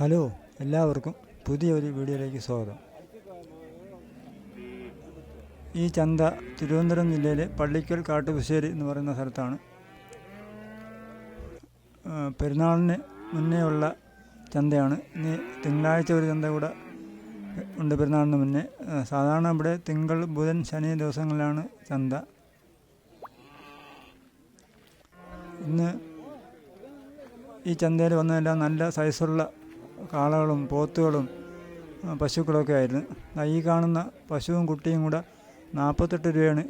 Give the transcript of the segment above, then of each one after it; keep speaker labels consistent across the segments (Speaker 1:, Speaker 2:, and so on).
Speaker 1: Hello എല്ലാവർക്കും പുതിയൊരു വീഡിയോയിലേക്ക് സ്വാഗതം. ഈ ചന്ത തിരുവനന്തപുരം ജില്ലയിലെ പള്ളിക്കൽ കാട്ടുപുശ്ശേരി എന്ന് പറയുന്ന സ്ഥലത്താണ്. പെരുന്നാളിന് മുന്നേ ഉള്ള ചന്തയാണ്. ഇനി തിങ്കളാഴ്ച ഒരു ചന്ത കൂടെ ഉണ്ട് പെരുന്നാളിന് മുന്നേ. സാധാരണ ഇവിടെ തിങ്കൾ ബുധൻ ശനി ദിവസങ്ങളിലാണ് ചന്ത. ഇന്ന് ഈ ചന്തയിൽ വന്നതെല്ലാം നല്ല സൈസുള്ള കാളകളും പോത്തുകളും പശുക്കളൊക്കെ ആയിരുന്നു. ഈ കാണുന്ന പശുവും കുട്ടിയും കൂടെ നാൽപ്പത്തെട്ട് രൂപയാണ്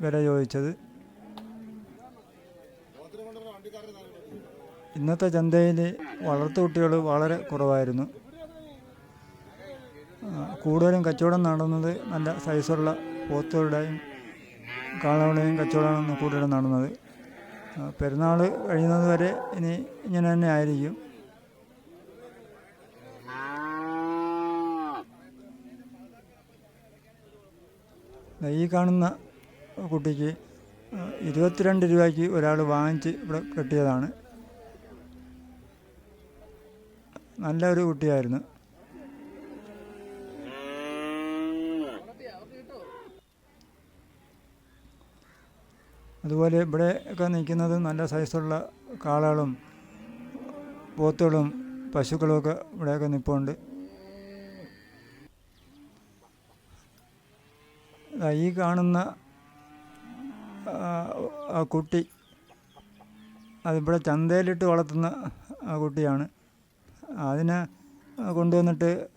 Speaker 1: വില ചോദിച്ചത്. ഇന്നത്തെ ചന്തയിൽ വളർത്തുകുട്ടികൾ വളരെ കുറവായിരുന്നു. കൂടുതലും കച്ചവടം നടന്നത് നല്ല സൈസുള്ള പോത്തുകളുടെയും കാളകളുടെയും കച്ചവടമാണ് കൂടുതലും നടന്നത്. പെരുന്നാൾ കഴിയുന്നത് വരെ ഇനി ഇങ്ങനെ തന്നെ ആയിരിക്കും. ഈ കാണുന്ന കുട്ടിക്ക് ഇരുപത്തിരണ്ട് രൂപയ്ക്ക് ഒരാൾ വാങ്ങിച്ച് ഇവിടെ കെട്ടിയതാണ്. നല്ല ഒരു കുട്ടിയായിരുന്നു. അതുപോലെ ഇവിടെ ഒക്കെ നിൽക്കുന്നത് നല്ല സൈസുള്ള കാളകളും പോത്തുകളും പശുക്കളുമൊക്കെ ഇവിടെയൊക്കെ നിൽപ്പുണ്ട് ഈ കാണുന്ന ആ, കുട്ടി അതിവിടെ ചന്തയിലിട്ട് വളർത്തുന്ന ആ കുട്ടിയാണ്. അതിനെ കൊണ്ടുവന്നിട്ട്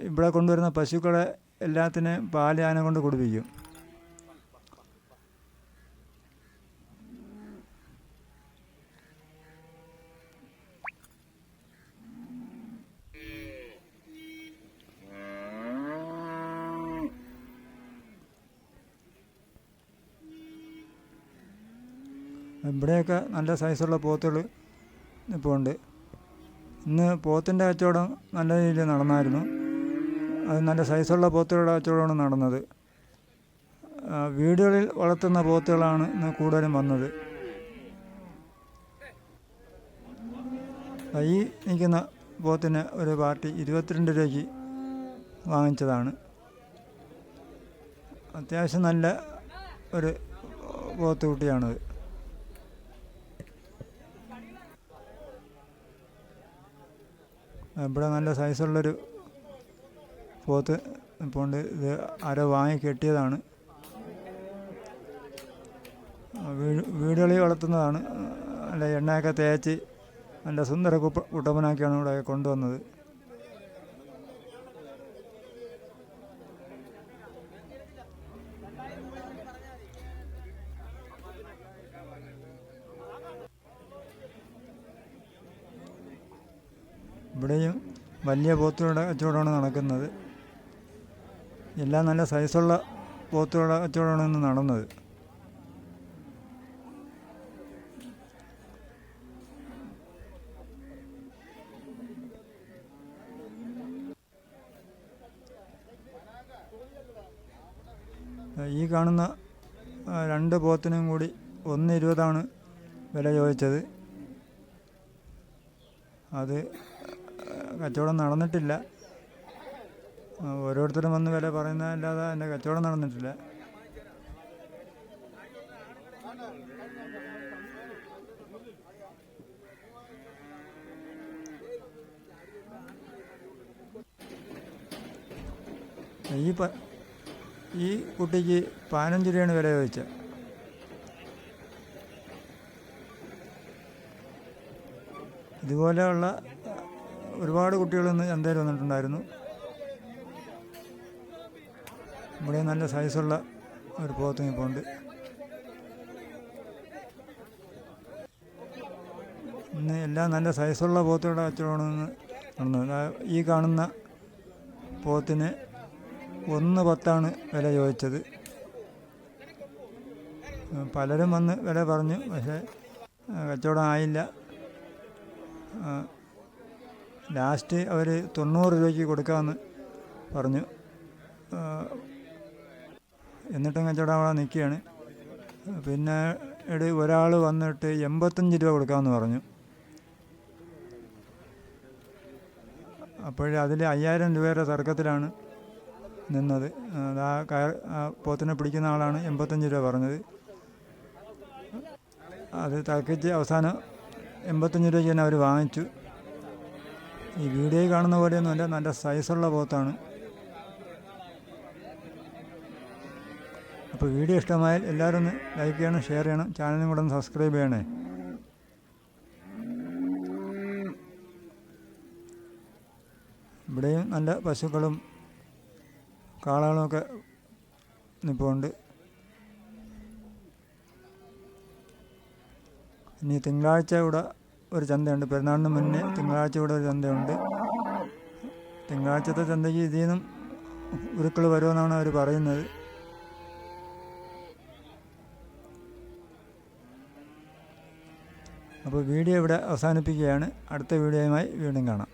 Speaker 1: ഇവിടെ കൊണ്ടുവരുന്ന പശുക്കളെ എല്ലാത്തിനെയും അതിനെ കൊണ്ട് കുടിപ്പിക്കും. ഇവിടെയൊക്കെ നല്ല സൈസുള്ള പോത്തുകൾ ഇപ്പോൾ ഉണ്ട്. ഇന്ന് പോത്തിന്റെ കച്ചവടം നല്ല രീതിയിൽ നടന്നായിരുന്നു. അത് നല്ല സൈസുള്ള പോത്തുകളുടെ കച്ചവടമാണ് നടന്നത്. വീടുകളിൽ വളർത്തുന്ന പോത്തുകളാണ് ഇന്ന് കൂടുതലും വന്നത്. ഈ നിൽക്കുന്ന പോത്തിന് ഒരു പാർട്ടി ഇരുപത്തിരണ്ട് രൂപയ്ക്ക് വാങ്ങിച്ചതാണ്. അത്യാവശ്യം നല്ല ഒരു പോത്ത് ഇവിടെ നല്ല സൈസുള്ളൊരു പോത്ത് ഉണ്ട് ഇത് ആരോ വാങ്ങി കെട്ടിയതാണ്. വീട് വീടുകളിൽ വളർത്തുന്നതാണ്. നല്ല എണ്ണയൊക്കെ തേച്ച് നല്ല സുന്ദര കുപ്പ കുട്ടപ്പനാക്കിയാണ് ഇവിടെ കൊണ്ടുവന്നത്. ഇവിടെയും വലിയ പോത്തുകളുടെ കച്ചവടമാണ് നടക്കുന്നത്. എല്ലാം നല്ല സൈസുള്ള പോത്തുകളുടെ കച്ചവടമാണ് ഇന്ന് നടന്നത്. ഈ കാണുന്ന രണ്ട് പോത്തിനും കൂടി ഒന്ന് ഇരുപതാണ് വില ചോദിച്ചത്. അത് കച്ചവടം നടന്നിട്ടില്ല. ഓരോരുത്തരും വന്ന് വില പറയുന്നതല്ലാതെ എന്റെ കച്ചവടം നടന്നിട്ടില്ല. ഈ പ ഈ കുട്ടിക്ക് പതിനഞ്ച് രൂപയാണ് വില ചോദിച്ചത് ഇതുപോലെയുള്ള ഒരുപാട് കുട്ടികൾ ഇന്ന് ചന്തയിൽ വന്നിട്ടുണ്ടായിരുന്നു. ഇവിടെ നല്ല സൈസുള്ള ഒരു പോത്തും ഇപ്പോൾ ഉണ്ട് ഇന്ന് എല്ലാം നല്ല സൈസുള്ള പോത്തുകളുടെ കച്ചവടമാണ് നടന്നത്. ഈ കാണുന്ന പോത്തിന് ഒന്ന് പത്താണ് വില ചോദിച്ചത്. പലരും വന്ന് വില പറഞ്ഞു പക്ഷേ കച്ചവടം ആയില്ല. ലാസ്റ്റ് അവർ തൊണ്ണൂറ് രൂപയ്ക്ക് കൊടുക്കാമെന്ന് പറഞ്ഞു. എന്നിട്ടും കച്ചവടം അവിടെ നിൽക്കുകയാണ്. പിന്നെ ഇട ഒരാൾ വന്നിട്ട് എൺപത്തഞ്ച് രൂപ കൊടുക്കാമെന്ന് പറഞ്ഞു. അപ്പോഴേ അതിൽ അയ്യായിരം രൂപയുടെ തർക്കത്തിലാണ് നിന്നത്. ആ കയർ പോത്തിനെ പിടിക്കുന്ന ആളാണ് എൺപത്തഞ്ച് രൂപ പറഞ്ഞത്. അത് തർക്കിച്ച് അവസാനം എൺപത്തഞ്ച് രൂപയ്ക്ക് തന്നെ അവർ വാങ്ങിച്ചു. ഈ വീഡിയോയിൽ കാണുന്ന പോലെയൊന്നുമല്ല നല്ല സൈസുള്ള പോത്താണ്. അപ്പോൾ വീഡിയോ ഇഷ്ടമായാൽ എല്ലാവരും ഒന്ന് ലൈക്ക് ചെയ്യണം ഷെയർ ചെയ്യണം ചാനലും കൂടെ ഒന്ന് സബ്സ്ക്രൈബ് ചെയ്യണേ. ഇവിടെയും നല്ല പശുക്കളും കാളകളുമൊക്കെ നിൽപ്പുണ്ട് ഇനി തിങ്കളാഴ്ച ഇവിടെ ഒരു ചന്തയുണ്ട്. പെരുന്നാളിന് മുന്നേ തിങ്കളാഴ്ച ഇവിടെ ഒരു ചന്തയുണ്ട്. തിങ്കളാഴ്ചത്തെ ചന്തയ്ക്ക് ഇതിൽ നിന്നും ഉരുക്കൾ വരുമെന്നാണ് അവർ പറയുന്നത്. അപ്പോൾ വീഡിയോ ഇവിടെ അവസാനിപ്പിക്കുകയാണ്. അടുത്ത വീഡിയോയുമായി വീണ്ടും കാണാം.